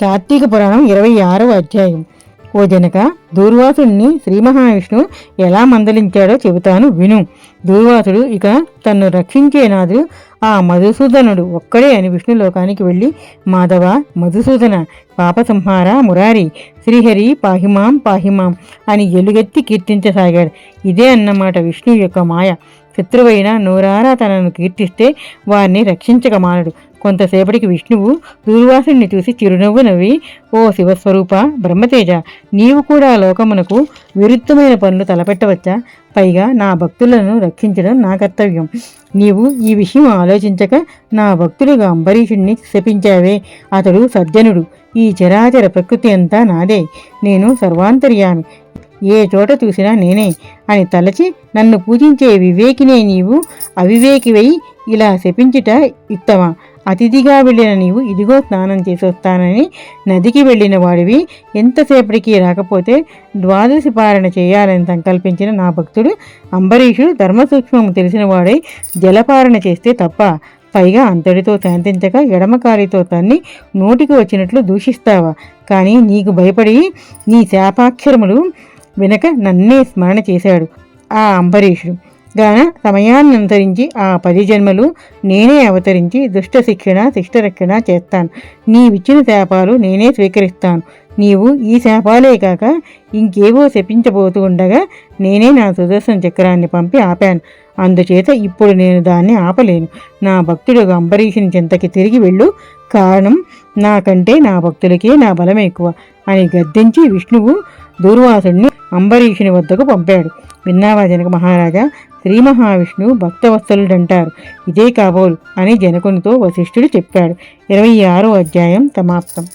కార్తీక పురాణం ఇరవై ఆరవ అధ్యాయం. ఓ జనక దూర్వాసుడిని శ్రీ మహావిష్ణువు ఎలా మందలించాడో చెబుతాను విను. దూర్వాసుడు ఇక తన్ను రక్షించే నాదు ఆ మధుసూదనుడు ఒక్కడే అని విష్ణులోకానికి వెళ్ళి మాధవ మధుసూదన పాపసంహార మురారి శ్రీహరి పాహిమాం పాహిమాం అని ఎలుగెత్తి కీర్తించసాగాడు. ఇదే అన్నమాట విష్ణు యొక్క మాయ. శత్రువైన నూరారా తనను కీర్తిస్తే వారిని రక్షించక మానడు. కొంతసేపటికి విష్ణువు దూర్వాసుని చూసి చిరునవ్వు నవ్వి ఓ శివస్వరూప బ్రహ్మతేజ నీవు కూడా లోకమునకు విరుద్ధమైన పనులు తలపెట్టవచ్చా? పైగా నా భక్తులను రక్షించడం నా కర్తవ్యం. నీవు ఈ విషయం ఆలోచించక నా భక్తులుగా అంబరీషుణ్ణి శపించావే. అతడు సజ్జనుడు. ఈ చరాచర ప్రకృతి అంతా నాదే. నేను సర్వాంతర్యామి. ఏ చోట చూసినా నేనే అని తలచి నన్ను పూజించే వివేకినే నీవు. అవివేకివై ఇలా శపించుట యుక్తమా అతిథిగా వెళ్ళిన నీవు ఇదిగో స్నానం చేసొస్తానని నదికి వెళ్ళిన వాడివి. ఎంతసేపటికి రాకపోతే ద్వాదశి పారణ చేయాలని సంకల్పించిన నా భక్తుడు అంబరీషుడు ధర్మసూక్ష్మము తెలిసిన వాడై జలపారణ చేస్తే తప్ప పైగా అంతటితో శాంతించక ఎడమకారితో తన్ని నోటికి వచ్చినట్లు దూషిస్తావా? కానీ నీకు భయపడి నీ శాపాక్షరములు వెనక నన్నే స్మరణ చేశాడు ఆ అంబరీషుడు. గాన సమయాన్ని అనుసరించి ఆ పది జన్మలు నేనే అవతరించి దుష్ట శిక్షణ శిష్టరక్షణ చేస్తాను. నీవిచ్చిన శాపాలు నేనే స్వీకరిస్తాను. నీవు ఈ శాపాలే కాక ఇంకేవో శపించబోతూ ఉండగా నేనే నా సుదర్శన చక్రాన్ని పంపి ఆపాను. అందుచేత ఇప్పుడు నేను దాన్ని ఆపలేను. నా భక్తుడు అంబరీషుని చింతకి తిరిగి వెళ్ళు. కారణం నాకంటే నా భక్తులకే నా బలం ఎక్కువ అని గద్దించి విష్ణువు దూర్వాసుడిని అంబరీషుని వద్దకు పంపాడు. విన్నావా జనక మహారాజా? శ్రీ మహావిష్ణువు భక్తవత్సలుడంటారు. ఇదే కాబోలు అని జనకునితో వశిష్ఠుడు చెప్పాడు. ఇరవై ఆరో అధ్యాయం సమాప్తం.